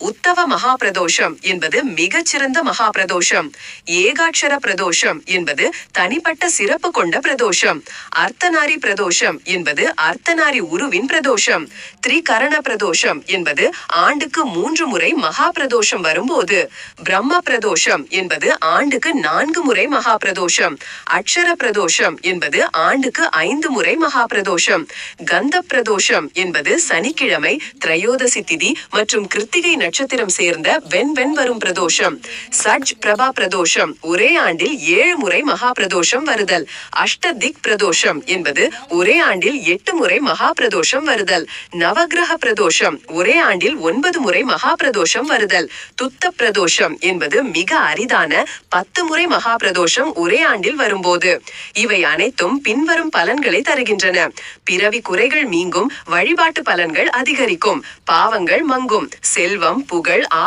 உத்தவ மகா பிரதோஷம் என்பது மிகச்சிறந்த மகா பிரதோஷம் ஏகாட்சர பிரதோஷம் என்பது தனிப்பட்ட சிறப்பு கொண்ட பிரதோஷம். அர்த்தநாரி பிரதோஷம் என்பது அர்த்தநாரி உருவின் பிரதோஷம். திரிகரண பிரதோஷம் என்பது ஆண்டுக்கு மூன்று முறை மகா பிரதோஷம் வரும்போது. பிரம்ம பிரதோஷம் என்பது ஆண்டுக்கு நான்கு முறை மகா பிரதோஷம் அக்ஷர பிரதோஷம் என்பது ஆண்டுக்கு ஐந்து முறை மகா பிரதோஷம் கந்த பிரதோஷம் என்பது சனிக்கிழமை திரையோதசி திதி மற்றும் கிருத்திகை நட்சத்திரம் சேர்ந்த வெண் வெண் வரும் பிரதோஷம். சஜ் பிரபா பிரதோஷம். ஒரே ஆண்டில் ஏழு முறை மகா பிரதோஷம் வருதல். அஷ்ட திக் பிரதோஷம் என்பது ஒரே ஆண்டில் எட்டு முறை மகா பிரதோஷம் வருதல். நவகிரக பிரதோஷம். ஒரே ஆண்டில் ஒன்பது முறை மகா பிரதோஷம் வருதல். துத்த பிரதோஷம் என்பது மிக அரிதான பத்து முறை மகா பிரதோஷம் ஒரே ஆண்டில் வரும்போது. இவை அனைத்தும் பின்வரும் பலன்களை தருகின்றன. பிறவி குறைகள் நீங்கும் வழிபாட்டு பலன்கள் அதிகரிக்கும் பாவங்கள் மங்கும் செல்வம் പുകഴ്